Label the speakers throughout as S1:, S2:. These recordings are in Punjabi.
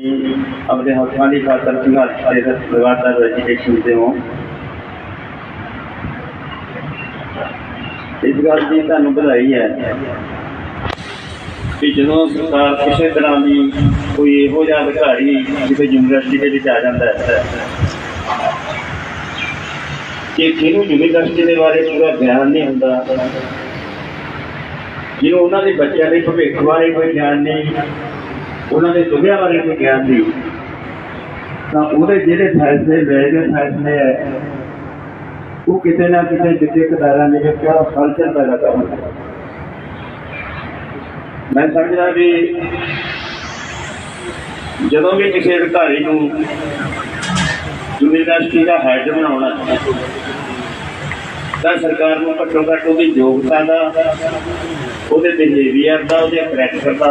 S1: ਆਪਣੇ ਹੱਥਾਂ ਦੀ ਖਾਤਰ ਸੰਘਰਸ਼ ਦੇ ਲਗਾਤਾਰ ਰੈਜੀਟੇਸ਼ਨ ਤੇ ਹੋ ਇਸ ਗੱਲ ਦੀ ਤੁਹਾਨੂੰ ਵਧਾਈ ਹੈ ਕਿ ਜਦੋਂ ਸਰਕਾਰ ਕਿਸੇ ਤਰ੍ਹਾਂ ਦੀ ਕੋਈ ਇਹੋ ਜਿਹਾ ਅਧਿਕਾਰੀ ਕਿਸੇ ਯੂਨੀਵਰਸਿਟੀ ਦੇ ਵਿੱਚ ਆ ਜਾਂਦਾ ਹੈ, ਕਿ ਜਿਹਨੂੰ ਯੂਨੀਵਰਸਿਟੀ ਦੇ ਬਾਰੇ ਪੂਰਾ ਗਿਆਨ ਨਹੀਂ ਹੁੰਦਾ, ਜਿਹਨੂੰ ਉਹਨਾਂ ਦੇ ਬੱਚਿਆਂ ਦੇ ਭਵਿੱਖ ਬਾਰੇ ਕੋਈ ਗਿਆਨ ਨਹੀਂ ਉਹਨਾਂ ਦੇ ਦੁਨੀਆ ਬਾਰੇ ਕੋਈ ਗਿਆਨ ਨਹੀਂ। ਤਾਂ ਉਹਦੇ ਜਿਹੜੇ ਫੈਸਲੇ ਲਏ ਗਏ ਫੈਸਲੇ ਹੈ ਉਹ ਕਿਤੇ ਨਾ ਕਿਤੇ ਵਿਦਿਅਕ ਦਾਇਰਾ ਦੇ ਵਿੱਚ ਕਲਚਰ ਪੈਦਾ ਕਰਦਾ ਮੈਂ ਸਮਝਦਾ ਵੀ ਜਦੋਂ ਵੀ ਕਿਸੇ ਅਧਿਕਾਰੀ ਨੂੰ ਯੂਨੀਵਰਸਿਟੀ ਦਾ ਹੈਡ ਬਣਾਉਣਾ ਤਾਂ ਸਰਕਾਰ ਨੂੰ ਘੱਟੋ ਘੱਟ ਉਹਦੀ ਯੋਗਤਾ ਦਾ, ਉਹਦੇ ਬਿਹੇਵੀਅਰ ਦਾ, ਉਹਦੇ ਕਰੈਕਟਰ ਦਾ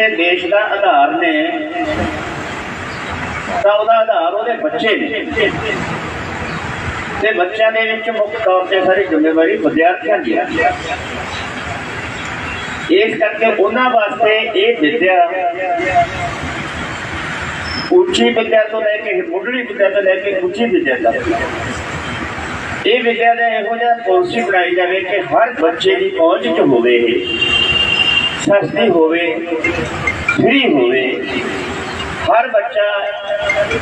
S1: ਕਿਸੇ ਦੇਸ਼ ਦਾ ਆਧਾਰ ਨੇ, ਤਾਂ ਉਹਦਾ ਆਧਾਰ ਉਹਦੇ ਬੱਚੇ ਨੇ। ਤੇ ਬੱਚਿਆਂ ਦੇ ਵਿੱਚ ਮੁੱਖ ਤੌਰ ਤੇ ਸਾਰੀ ਜ਼ਿੰਮੇਵਾਰੀ ਵਿਦਿਆਰਥੀਆਂ ਦੀ ਹੈ ਇਸ ਕਰਕੇ ਉਹਨਾਂ ਵਾਸਤੇ ਇਹ ਵਿਦਿਆ ਉੱਚੀ ਵਿਦਿਆ ਤੋਂ ਲੈ ਕੇ ਮੁੱਢਲੀ ਵਿਦਿਆ ਤੋਂ ਲੈ ਕੇ ਉੱਚੀ ਵਿਦਿਆ ਤੱਕ ਇਹ ਵਿਦਿਆ ਦਾ ਇਹੋ ਜਿਹਾ ਪਾਲਿਸੀ ਬਣਾਈ ਜਾਵੇ ਕਿ ਹਰ ਬੱਚੇ ਦੀ ਪਹੁੰਚ 'ਚ ਹੋਵੇ ਇਹ। ਸਸਤੀ ਹੋਵੇ ਫ੍ਰੀ ਹੋਵੇ ਹਰ ਬੱਚਾ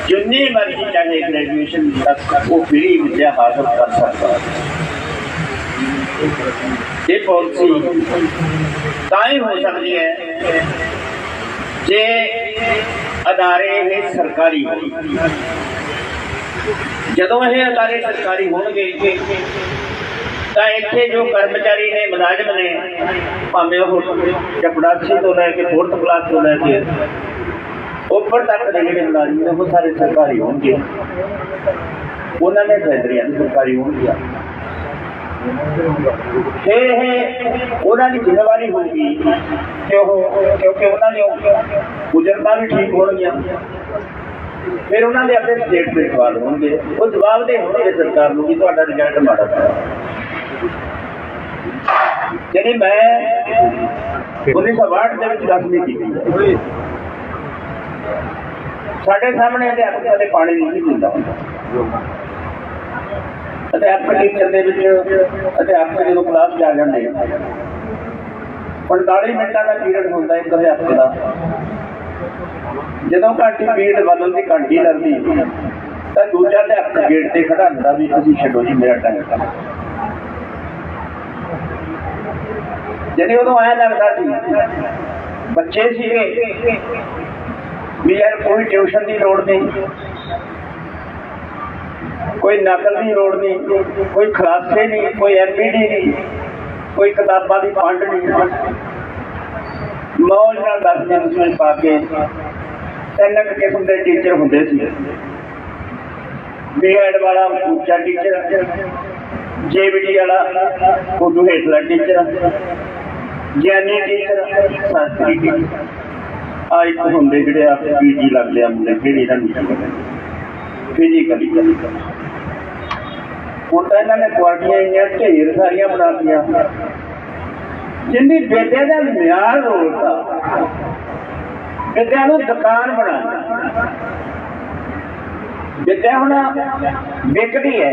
S1: ਜਿੰਨੀ ਮਰਜ਼ੀ ਚਾਹੇ ਗ੍ਰੈਜੂਏਸ਼ਨ ਤੱਕ ਉਹ ਫ੍ਰੀ ਵਿਦਿਆ ਹਾਸਲ ਕਰ ਸਕਦਾ ਹੈ ਇਹ ਪਾਲਿਸੀ ਤਾਂ ਹੀ ਹੋ ਸਕਦੀ ਹੈ ਜੇ ਅਦਾਰੇ ਇਹ ਸਰਕਾਰੀ ਹੋਣ ਜਦੋਂ ਇਹ ਅਦਾਰੇ ਸਰਕਾਰੀ ਹੋਣਗੇ ਤਾਂ ਇੱਥੇ ਜੋ ਕਰਮਚਾਰੀ ਨੇ, ਮੁਲਾਜ਼ਮ ਨੇ, ਭਾਵੇਂ ਉਹ ਚਪੜਾਸੀ ਤੋਂ ਲੈ ਕੇ ਫੋਰਥ ਕਲਾਸ ਤੋਂ ਲੈ ਕੇ ਉੱਪਰ ਤੱਕ ਦੇ ਜਿਹੜੇ ਮੁਲਾਜ਼ਮ ਨੇ, ਉਹ ਸਾਰੇ ਸਰਕਾਰੀ ਹੋਣਗੇ। ਉਹਨਾਂ ਨੇ ਫੈਸਲੀਆਂ ਵੀ ਸਰਕਾਰੀ ਹੋਣਗੀਆਂ। ਫਿਰ ਇਹ ਉਹਨਾਂ ਦੀ ਜ਼ਿੰਮੇਵਾਰੀ ਹੋਊਗੀ ਕਿ ਉਹ, ਕਿਉਂਕਿ ਉਹਨਾਂ ਦੀ ਗੁਜ਼ਰਤਾ ਵੀ ਠੀਕ ਹੋਣਗੀਆਂ। ਫਿਰ ਉਹਨਾਂ ਦੇ ਆਪਣੇ ਸਟੇਟ ਦੇ ਸਵਾਲ ਹੋਣਗੇ। ਉਹ ਜਵਾਬ ਦੇ ਹੋਣਗੇ ਸਰਕਾਰ ਨੂੰ ਕਿ ਤੁਹਾਡਾ ਰਿਜ਼ਲਟ ਮਾੜਾ ਹੈ ਜਿਹੜੀ ਮੈਂ 1962 ਦੇ ਵਿੱਚ ਦਸਵੀਂ ਕੀਤੀ ਸਾਡੇ ਸਾਹਮਣੇ ਅਧਿਆਪਕ ਕਦੇ ਪਾਣੀ ਨਹੀਂ ਪੀਂਦਾ ਹੁੰਦਾ। ਅਧਿਆਪਕ ਟੀਚਰ ਦੇ ਵਿੱਚ ਅਧਿਆਪਕ ਜਦੋਂ ਕਲਾਸ 'ਚ ਜਾਂਦੇ 45 ਮਿੰਟਾਂ ਦਾ ਪੀਰੀਅਡ ਹੁੰਦਾ ਇੱਕ ਅਧਿਆਪਕ ਦਾ। ਜਦੋਂ ਘੰਟੀ ਪੀਰੀਅਡ ਬਦਲਣ ਦੀ ਘੰਟੀ ਲੱਗਦੀ, ਤਾਂ ਦੂਜਾ ਅਧਿਆਪਕ ਗੇਟ ਤੇ ਖੜਾ ਹੁੰਦਾ ਵੀ ਤੁਸੀਂ ਛੱਡੋ ਜੀ, ਮੇਰਾ ਟਾਈਮ ਹੈ ਜਿਹੜੇ ਉਦੋਂ ਆਇਆ ਲੱਗਦਾ ਸੀ। ਬੱਚੇ ਸੀਗੇ। ਵੀ ਯਾਰ ਕੋਈ ਟਿਊਸ਼ਨ ਦੀ ਲੋੜ ਨਹੀਂ। ਕੋਈ ਨਕਲ ਦੀ ਲੋੜ ਨਹੀਂ। ਕੋਈ ਖਲਾਸੇ ਨਹੀਂ। ਕੋਈ ਐਮਪੀਡੀ ਨਹੀਂ। ਕੋਈ ਕਿਤਾਬਾਂ ਦੀ ਫੰਡ ਨਹੀਂ। ਮੌਜ ਨਾਲ ਦਸ ਦਿਨ ਵਿੱਚ ਪਾ ਕੇ ਤਿੰਨ ਕਿਸਮ ਦੇ ਟੀਚਰ ਹੁੰਦੇ ਸੀ। ਬੀਐਡ ਵਾਲਾ ਉੱਚਾ ਟੀਚਰ ਜੇਬੀਡੀ ਵਾਲਾ ਉਦੋਂ ਹੇਠਲਾ ਟੀਚਰ ਗਿਆਨੀ ਟੀਚਰ ਸੰਸਕ੍ਰਿਤ ਟੀਚਰ ਆ ਇੱਕ ਹੁੰਦੇ ਜਿਹੜੇ ਆ ਪੀਜੀ ਲੱਗਦੇ ਆ ਮੁੰਡੇ ਕਿਹੜੀ ਦਾ ਨਹੀਂ ਫਿਜ਼ੀਕਲੀ ਹੁਣ ਤਾਂ ਇਹਨਾਂ ਨੇ ਕੁਆਰਟੀਆਂ ਇੰਨੀਆਂ ਢੇਰ ਸਾਰੀਆਂ ਬਣਾਤੀਆਂ। ਜਿੰਨੀ ਵਿਦਿਆ ਦਾ ਮਿਆਰ ਹੋਊਗਾ ਵਿਦਿਆ ਨੂੰ ਦੁਕਾਨ ਬਣਾਉਣਾ ਵਿਦਿਆ ਹੁਣ ਵਿਕਦੀ ਹੈ।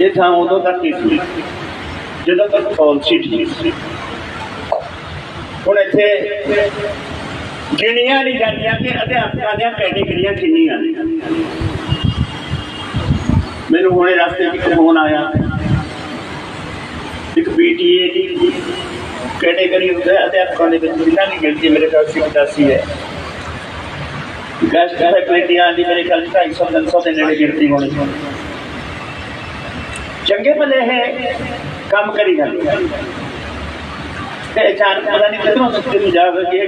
S1: ਇਹ ਥਾਂ ਉਦੋਂ ਤੱਕ ਹੀ ਸੀ, ਜਦੋਂ ਤੱਕ ਪਾਲਿਸੀ ਠੀਕ ਸੀ। ਹੁਣ ਇੱਥੇ ਗਿਣੀਆਂ ਨਹੀਂ ਜਾਂਦੀਆਂ ਕਿ ਅਧਿਆਪਕਾਂ ਦੀਆਂ ਕੈਟੇਗਰੀਆਂ ਕਿੰਨੀਆਂ ਨੇ। ਮੈਨੂੰ ਹੁਣੇ ਰਸਤੇ 'ਚ ਫੋਨ ਆਇਆ। ਇੱਕ ਪੀਟੀਏ ਦੀ ਕੈਟੇਗਰੀ ਹੁੰਦਾ ਹੈ, ਅਧਿਆਪਕਾਂ ਦੇ ਵਿੱਚ ਜਿਨ੍ਹਾਂ ਦੀ ਗਿਣਤੀ ਮੇਰੇ ਖਿਆਲ 85 ਹੈ। ਗੈਸਟ ਫੈਕਲਟੀਆਂ ਦੀ ਮੇਰੇ ਖਿਆਲ 250 300 ਦੇ ਨੇੜੇ ਗਿਣਤੀ ਹੋਣੀ। چنگے بھلے ہیں، کام کری گل اچانک نہیں کتنا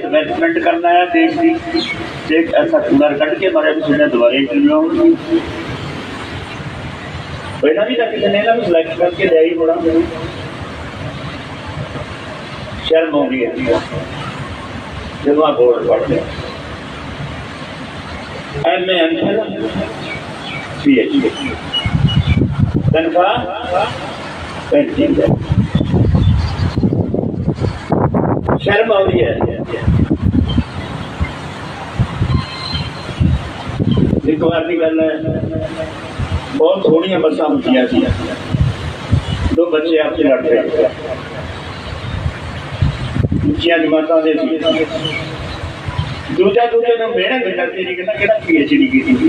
S1: میں کرنا ہے، دیش ایسا کٹ کے بارے انٹرویو ہوں۔ بھی کسی سلیکٹ کر کے لیا ہی شرم ہو ہے۔ جب بورڈ ایم سی ایچ تنخواہ شرم آ ایک بار کی گل ہے بہت تھوڑی بساں ہوتی تھیں دو بچے آپ سے لڑ رہے اچیا جماعتوں دوجا دوجے نے میرے ملنا تھی کہنا کہڑا پی ایچ ڈی کی